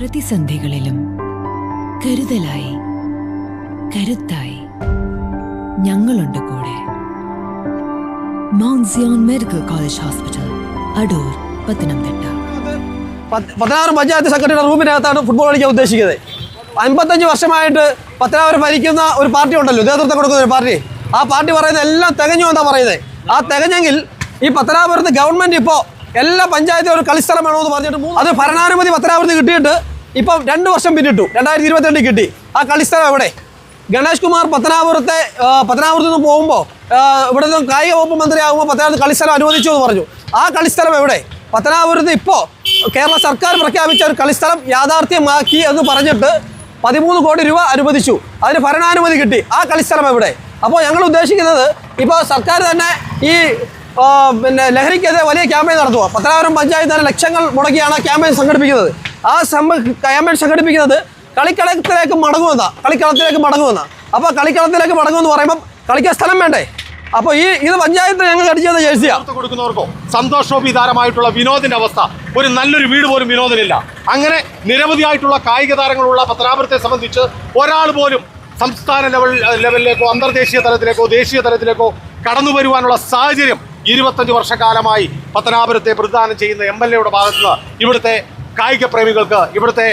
പ്രതിസന്ധികളിലും കരുതലായി കരുത്തായി ഞങ്ങളുണ്ട് കൂടെ. Mount Medical College hospital Adoor Pathanamthitta. പതിനാറ് പഞ്ചായത്ത് സെക്രട്ടറിയുടെ റൂമിനകത്താണ് ഫുട്ബോൾ കളിക്കാൻ ഉദ്ദേശിക്കുന്നത്. അമ്പത്തഞ്ച് വർഷമായിട്ട് പത്തനാപുരം ഭരിക്കുന്ന ഒരു പാർട്ടി ഉണ്ടല്ലോ നേതൃത്വം കൊടുക്കുന്ന ഒരു പാർട്ടി. ആ പാർട്ടി പറയുന്നത് എല്ലാം തികഞ്ഞു എന്നാ പറയുന്നത്. ആ തികഞ്ഞെങ്കിൽ ഈ പത്തനാപുരത്ത് ഗവൺമെന്റ് ഇപ്പോ എല്ലാ പഞ്ചായത്തും ഒരു കളിസ്ഥലം വേണമെന്ന് പറഞ്ഞിട്ട് അത് ഭരണാനുമതി പത്തനാപുരത്ത് കിട്ടിയിട്ട് ഇപ്പം രണ്ട് വർഷം പിന്നിട്ടു. രണ്ടായിരത്തി ഇരുപത്തിരണ്ടിൽ കിട്ടി. ആ കളിസ്ഥലം എവിടെ? ഗണേഷ് കുമാർ പത്തനാപുരത്തെ പത്തനാപുരത്ത് നിന്ന് പോകുമ്പോൾ ഇവിടെ നിന്ന് കായിക വകുപ്പ് മന്ത്രിയാകുമ്പോൾ പത്തനാപുരത്ത് കളിസ്ഥലം അനുവദിച്ചു എന്ന് പറഞ്ഞു. ആ കളിസ്ഥലം എവിടെ? പത്തനാപുരത്ത് ഇപ്പോൾ കേരള സർക്കാർ പ്രഖ്യാപിച്ച ഒരു കളിസ്ഥലം യാഥാർത്ഥ്യമാക്കി എന്ന് പറഞ്ഞിട്ട് പതിമൂന്ന് കോടി രൂപ അനുവദിച്ചു. അതിന് ഭരണാനുമതി കിട്ടി. ആ കളിസ്ഥലം എവിടെ? അപ്പോൾ ഞങ്ങൾ ഉദ്ദേശിക്കുന്നത് ഇപ്പോൾ സർക്കാർ തന്നെ ഈ പിന്നെ ലഹരിക്കെതിരെ വലിയ ക്യാമ്പയിൻ നടത്തുക പത്തനാപുരം പഞ്ചായത്ത് തന്നെ ലക്ഷങ്ങൾ മുടക്കിയാണ് ക്യാമ്പയിൻ സംഘടിപ്പിക്കുന്നത്. ആ സംഭ ക്യാമ്പയിൻ സംഘടിപ്പിക്കുന്നത് കളിക്കളത്തിലേക്ക് മടങ്ങുമെന്നാ. കളിക്കളത്തിലേക്ക് മടങ്ങുമെന്നാ. അപ്പോൾ കളിക്കളത്തിലേക്ക് മടങ്ങുമെന്ന് പറയുമ്പോൾ കളിക്കാൻ സ്ഥലം വേണ്ടേ? അപ്പോൾ ഈ ഇത് പഞ്ചായത്ത് ഞങ്ങൾ അടിച്ചത് ജേഴ്സിയാണ് കൊടുക്കുന്നവർക്കോ സന്തോഷോപിതാരമായിട്ടുള്ള വിനോദിന്റെ അവസ്ഥ. ഒരു നല്ലൊരു വീട് പോലും വിനോദിനില്ല. അങ്ങനെ നിരവധിയായിട്ടുള്ള കായിക താരങ്ങളുള്ള പത്തനാപുരത്തെ സംബന്ധിച്ച് ഒരാൾ പോലും സംസ്ഥാന ലെവൽ ലെവലിലേക്കോ അന്തർദേശീയ തലത്തിലേക്കോ ദേശീയ തലത്തിലേക്കോ കടന്നു വരുവാനുള്ള സാഹചര്യം ഇരുപത്തഞ്ച് വർഷക്കാലമായി പത്തനാപുരത്തെ പ്രതിദാനം ചെയ്യുന്ന എം എൽ എയുടെ ഭാഗത്തുനിന്ന് ഇവിടുത്തെ കായിക പ്രേമികൾക്ക് ഇവിടുത്തെ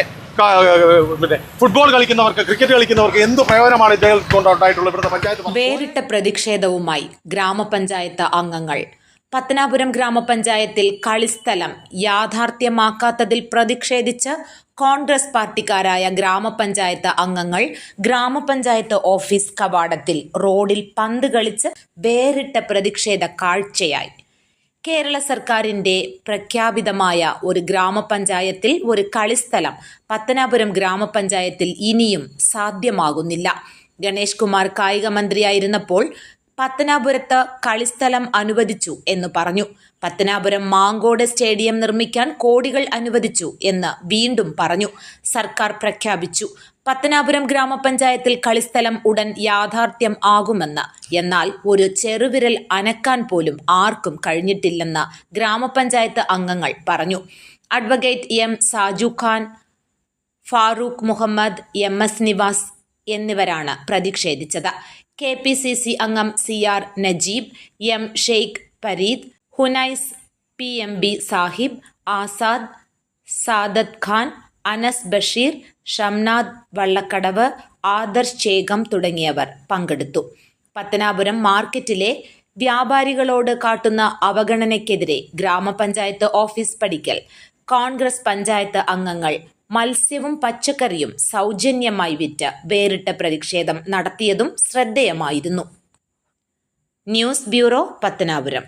പിന്നെ ഫുട്ബോൾ കളിക്കുന്നവർക്ക് ക്രിക്കറ്റ് കളിക്കുന്നവർക്ക് എന്ത് പ്രയോജനമാണ് ഇദ്ദേഹം കൊണ്ടുണ്ടായിട്ടുള്ളത് ഇവിടുത്തെ പഞ്ചായത്ത് വേറിട്ട പ്രതിഷേധവുമായി ഗ്രാമപഞ്ചായത്ത് അംഗങ്ങൾ. പത്തനാപുരം ഗ്രാമപഞ്ചായത്തിൽ കളിസ്ഥലം യാഥാർത്ഥ്യമാക്കാത്തതിൽ പ്രതിഷേധിച്ച് കോൺഗ്രസ് പാർട്ടിക്കാരായ ഗ്രാമപഞ്ചായത്ത് അംഗങ്ങൾ ഗ്രാമപഞ്ചായത്ത് ഓഫീസ് കവാടത്തിൽ റോഡിൽ പന്ത് കളിച്ച് വേറിട്ട പ്രതിഷേധ കാഴ്ചയായി. കേരള സർക്കാരിന്റെ പ്രഖ്യാപിതമായ ഒരു ഗ്രാമപഞ്ചായത്തിൽ ഒരു കളിസ്ഥലം പത്തനാപുരം ഗ്രാമപഞ്ചായത്തിൽ ഇനിയും സാധ്യമാകുന്നില്ല. ഗണേഷ് കുമാർ കായിക മന്ത്രിയായിരുന്നപ്പോൾ പത്തനാപുരത്ത് കളിസ്ഥലം അനുവദിച്ചു എന്ന് പറഞ്ഞു. പത്തനാപുരം മാങ്കോട് സ്റ്റേഡിയം നിർമ്മിക്കാൻ കോടികൾ അനുവദിച്ചു എന്ന് വീണ്ടും പറഞ്ഞു. സർക്കാർ പ്രഖ്യാപിച്ചു. പത്തനാപുരം ഗ്രാമപഞ്ചായത്തിൽ കളിസ്ഥലം ഉടൻ യാഥാർത്ഥ്യം ആകുമെന്ന്. എന്നാൽ ഒരു ചെറുവിരൽ അനക്കാൻ പോലും ആർക്കും കഴിഞ്ഞിട്ടില്ലെന്ന് ഗ്രാമപഞ്ചായത്ത് അംഗങ്ങൾ പറഞ്ഞു. Advocate M Saju Khan Farooq Muhammad M S Nivas എന്നിവരാണ് പ്രതിഷേധിച്ചത്. കെ പി സി സി അംഗം C R Najeeb M Sheikh Pareed Hunais P M B Sahib Azad Sadat Khan Anas Basheer Shamnad Vallakkadavu Adarsh Chegam തുടങ്ങിയവർ പങ്കെടുത്തു. പത്തനാപുരം മാർക്കറ്റിലെ വ്യാപാരികളോട് കാട്ടുന്ന അവഗണനയ്ക്കെതിരെ ഗ്രാമപഞ്ചായത്ത് office പഠിക്കൽ കോൺഗ്രസ് പഞ്ചായത്ത് അംഗങ്ങൾ മത്സ്യവും പച്ചക്കറിയും സൗജന്യമായി വിറ്റ് വേറിട്ട പ്രതിഷേധം നടത്തിയതും ശ്രദ്ധേയമായിരുന്നു. News bureau Pathanapuram.